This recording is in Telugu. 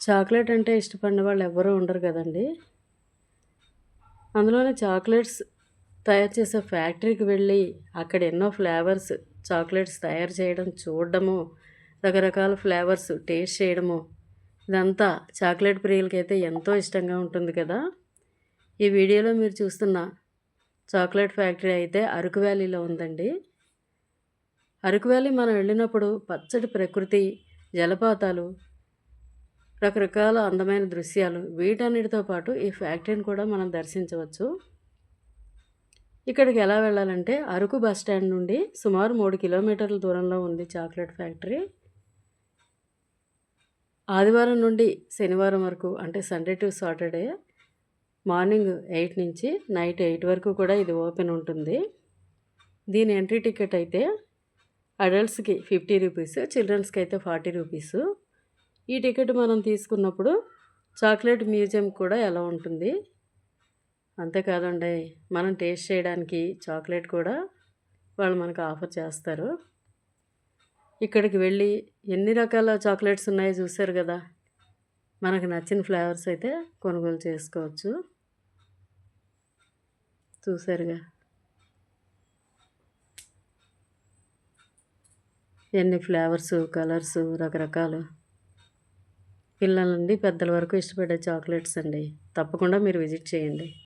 చాక్లెట్ అంటే ఇష్టపడిన వాళ్ళు ఎవ్వరూ ఉండరు కదండీ. అందులోనే చాక్లెట్స్ తయారు చేసే ఫ్యాక్టరీకి వెళ్ళి అక్కడ ఎన్నో ఫ్లేవర్స్ చాక్లెట్స్ తయారు చేయడం చూడడము రకరకాల ఫ్లేవర్స్ టేస్ట్ చేయడము ఇదంతా చాక్లెట్ ప్రియులకైతే ఎంతో ఇష్టంగా ఉంటుంది కదా. ఈ వీడియోలో మీరు చూస్తున్న చాక్లెట్ ఫ్యాక్టరీ అయితే అరకు వ్యాలీలో ఉందండి. అరకు వ్యాలీ మనం వెళ్ళినప్పుడు పచ్చటి ప్రకృతి జలపాతాలు రకరకాల అందమైన దృశ్యాలు. వీటన్నిటితో పాటు ఈ ఫ్యాక్టరీని కూడా మనం దర్శించవచ్చు. ఇక్కడికి ఎలా వెళ్ళాలంటే అరకు బస్ స్టాండ్ నుండి సుమారు మూడు కిలోమీటర్ల దూరంలో ఉంది చాక్లెట్ ఫ్యాక్టరీ. ఆదివారం నుండి శనివారం వరకు అంటే Sunday to Saturday morning eight నుంచి నైట్ ఎయిట్ వరకు కూడా ఇది ఓపెన్ ఉంటుంది. దీని ఎంట్రీ టికెట్ అయితే అడల్ట్స్కి ఫిఫ్టీ రూపీస్ చిల్డ్రన్స్కి అయితే ఫార్టీ రూపీస్. ఈ టికెట్ మనం తీసుకున్నప్పుడు చాక్లెట్ మ్యూజియం కూడా ఎలా ఉంటుంది? అంతేకాదండి మనం టేస్ట్ చేయడానికి చాక్లెట్ కూడా వాళ్ళు మనకు ఆఫర్ చేస్తారు. ఇక్కడికి వెళ్ళి ఎన్ని రకాల చాక్లెట్స్ ఉన్నాయో చూసారు కదా? మనకు నచ్చిన ఫ్లేవర్స్ అయితే కొనుగోలు చేసుకోవచ్చు. చూసారుగా ఎన్ని ఫ్లేవర్స్ కలర్స్ రకరకాలు. పిల్లల నుండి పెద్దల వరకు ఇష్టపడే చాక్లెట్స్ అండి. తప్పకుండా మీరు విజిట్ చేయండి.